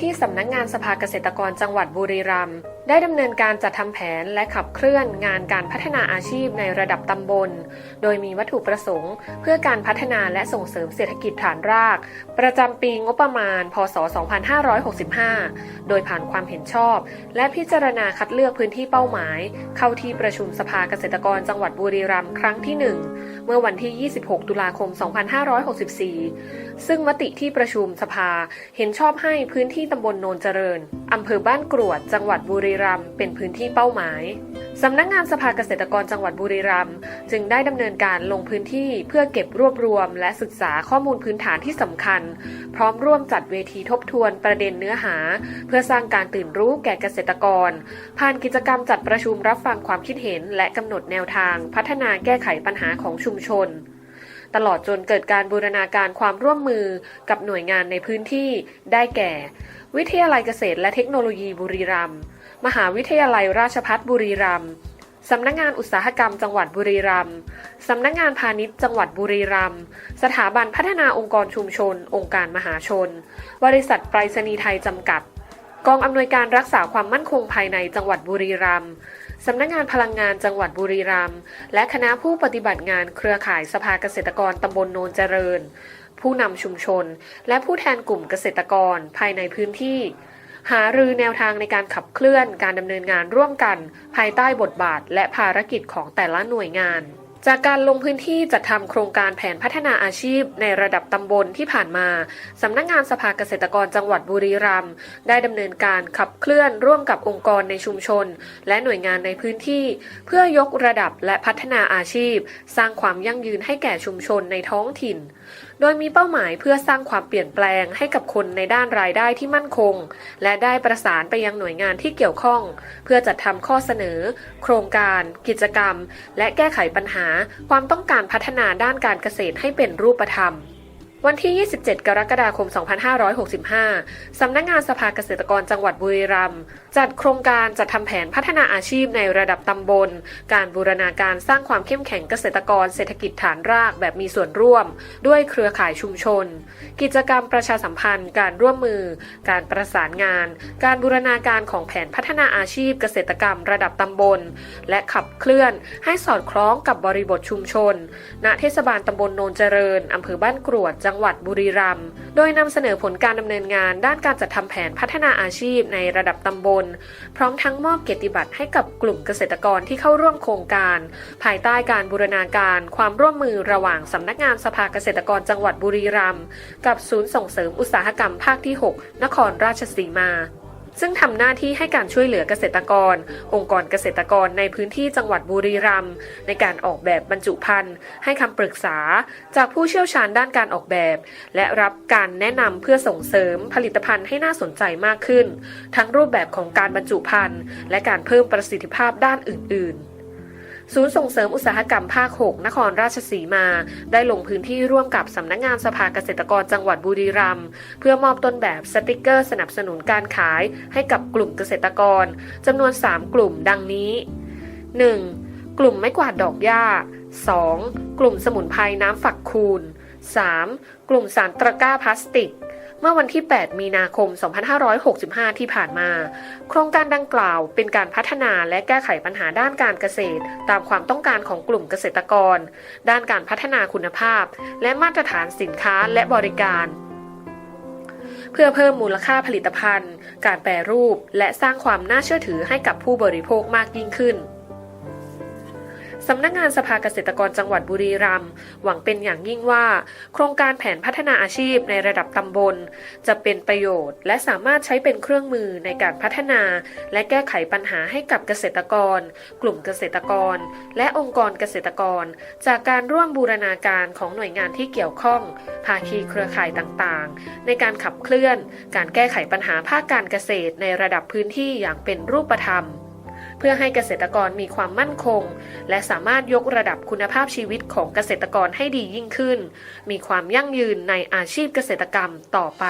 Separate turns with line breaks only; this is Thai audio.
ที่สำนักงานสภาเกษตรกรจังหวัดบุรีรัมย์ ได้ดำเนินการจัดทำแผนและขับเคลื่อนงานการพัฒนาอาชีพในระดับตำบล โดยมีวัตถุประสงค์ เพื่อการพัฒนาและส่งเสริมเศรษฐกิจฐานราก ประจำปีงบประมาณ พศ 2565 โดยผ่านความเห็นชอบ และพิจารณาคัดเลือกพื้นที่เป้าหมาย เข้าที่ประชุมสภาเกษตรกรจังหวัดบุรีรัมย์ครั้งที่ 1 เมื่อวันที่ 26 ตุลาคม 2564 ซึ่งมติที่ประชุมสภาเห็นชอบให้พื้นที่ตำบลโนนเจริญ อำเภอบ้านกรวด จังหวัดบุรีรัมย์เป็นพื้นที่เป้าหมาย สำนักงานสภาเกษตรกรจังหวัดบุรีรัมย์จึงได้ดำเนินการลงพื้นที่เพื่อเก็บรวบรวม และศึกษาข้อมูลพื้นฐานที่สำคัญ พร้อมร่วมจัดเวทีทบทวนประเด็นเนื้อหา เพื่อสร้างการตื่นรู้แก่เกษตรกร ผ่านกิจกรรมจัดประชุมรับฟังความคิดเห็น และกำหนดแนวทาง พัฒนาแก้ไขปัญหาของชุมชน ตลอดจนเกิดการบูรณาการความร่วมมือกับหน่วยงานในพื้นที่ได้แก่ วิทยาลัยเกษตรและเทคโนโลยีบุรีรัมย์มหาวิทยาลัยราชภัฏบุรีรัมย์สำนักงานอุตสาหกรรมจังหวัดบุรีรัมย์ สำนักงานพาณิชย์จังหวัดบุรีรัมย์ สถาบันพัฒนาองค์กรชุมชน องค์การมหาชน บริษัทไปรษณีย์ไทยจำกัด กองอำนวยการรักษาความมั่นคงภายในจังหวัดบุรีรัมย์ สำนักงานพลังงานจังหวัดบุรีรัมย์และคณะผู้ปฏิบัติงานเครือข่ายสภาเกษตรกรตำบลโนนเจริญ ผู้นำชุมชน และผู้แทนกลุ่มเกษตรกรภายในพื้นที่ หารือแนวทางในการขับเคลื่อนการดำเนินงานร่วมกัน ภายใต้บทบาทและภารกิจของแต่ละหน่วยงาน จากการลงพื้นที่จัดทำโครงการแผนพัฒนาอาชีพในระดับตำบลที่ผ่านมา สำนักงานสภาเกษตรกรจังหวัดบุรีรัมย์ได้ดำเนินการขับเคลื่อนร่วมกับองค์กรในชุมชน และหน่วยงานในพื้นที่ เพื่อยกระดับและพัฒนาอาชีพ สร้างความยั่งยืนให้แก่ชุมชนในท้องถิ่น โดยมีเป้าหมายเพื่อสร้างความเปลี่ยนแปลงให้กับคนในด้านรายได้ที่มั่นคง และได้ประสานไปยังหน่วยงานที่เกี่ยวข้อง เพื่อจัดทำข้อเสนอ โครงการ กิจกรรม และแก้ไขปัญหาความต้องการพัฒนาด้านการเกษตรให้เป็นรูปธรรม วันที่ 27 กรกฎาคม 2565 สำนักงานสภาเกษตรกรจังหวัดบุรีรัมย์จัดโครงการจัดทำแผนพัฒนาอาชีพในระดับตำบล การบูรณาการสร้างความเข้มแข็งเกษตรกรเศรษฐกิจฐานรากแบบมีส่วนร่วม ด้วยเครือข่ายชุมชน กิจกรรมประชาสัมพันธ์ การร่วมมือ การประสานงาน การบูรณาการของแผนพัฒนาอาชีพเกษตรกรรมระดับตำบล และขับเคลื่อนให้สอดคล้องกับบริบทชุมชน ณ เทศบาลตำบลโนนเจริญอำเภอบ้านกรวดจังหวัดบุรีรัมย์ โดยนำเสนอผลการดำเนินงานด้านการจัดทำแผนพัฒนาอาชีพในระดับตำบล พร้อมทั้งมอบเกียรติบัตรให้กับกลุ่มเกษตรกรที่เข้าร่วมโครงการ ภายใต้การบูรณาการความร่วมมือระหว่างสำนักงานสภาเกษตรกรจังหวัดบุรีรัมย์กับศูนย์ส่งเสริมอุตสาหกรรมภาคที่ 6 นครราชสีมา ซึ่งทำหน้าที่ให้การช่วยเหลือเกษตรกร องค์กรเกษตรกรในพื้นที่จังหวัดบุรีรัมย์ในการออกแบบบรรจุภัณฑ์ ให้คำปรึกษา จากผู้เชี่ยวชาญด้านการออกแบบ และรับการแนะนำเพื่อส่งเสริมผลิตภัณฑ์ให้น่าสนใจมากขึ้น ทั้งรูปแบบของการบรรจุภัณฑ์และการเพิ่มประสิทธิภาพด้านอื่น ๆ ศูนย์ส่งเสริมอุตสาหกรรมภาค 6 นครราชสีมา ได้ลงพื้นที่ร่วมกับสำนักงานสภาเกษตรกรจังหวัดบุรีรัมย์เพื่อมอบต้นแบบสติกเกอร์สนับสนุนการขายให้กับกลุ่มเกษตรกรจำนวน 3 กลุ่มดังนี้ 1. กลุ่มไม้กวาดดอกหญ้า 2. กลุ่มสมุนไพรน้ำฝักคูณ 3. กลุ่มสารตะกร้าพลาสติก เมื่อวันที่ 8 มีนาคม 2565 ที่ผ่านมา โครงการดังกล่าวเป็นการพัฒนาและแก้ไขปัญหาด้านการเกษตร ตามความต้องการของกลุ่มเกษตรกร ด้านการพัฒนาคุณภาพ และมาตรฐานสินค้าและบริการเพื่อเพิ่มมูลค่าผลิตภัณฑ์ การแปรรูป และสร้างความน่าเชื่อถือให้กับผู้บริโภคมากยิ่งขึ้น สำนักงานสภาเกษตรกรจังหวัดบุรีรัมย์หวังเป็นอย่างยิ่งว่า โครงการแผนพัฒนาอาชีพในระดับตำบล จะเป็นประโยชน์ และสามารถใช้เป็นเครื่องมือในการพัฒนา และแก้ไขปัญหาให้กับเกษตรกร กลุ่มเกษตรกร และองค์กรเกษตรกร จากการร่วมบูรณาการของหน่วยงานที่เกี่ยวข้อง ภาคีเครือข่ายต่างๆ ในการขับเคลื่อน การแก้ไขปัญหาภาคการเกษตรในระดับพื้นที่อย่างเป็นรูปธรรม เพื่อให้เกษตรกรมีความมั่นคง และสามารถยกระดับคุณภาพชีวิตของเกษตรกรให้ดียิ่งขึ้น มีความยั่งยืนในอาชีพเกษตรกรรมต่อไป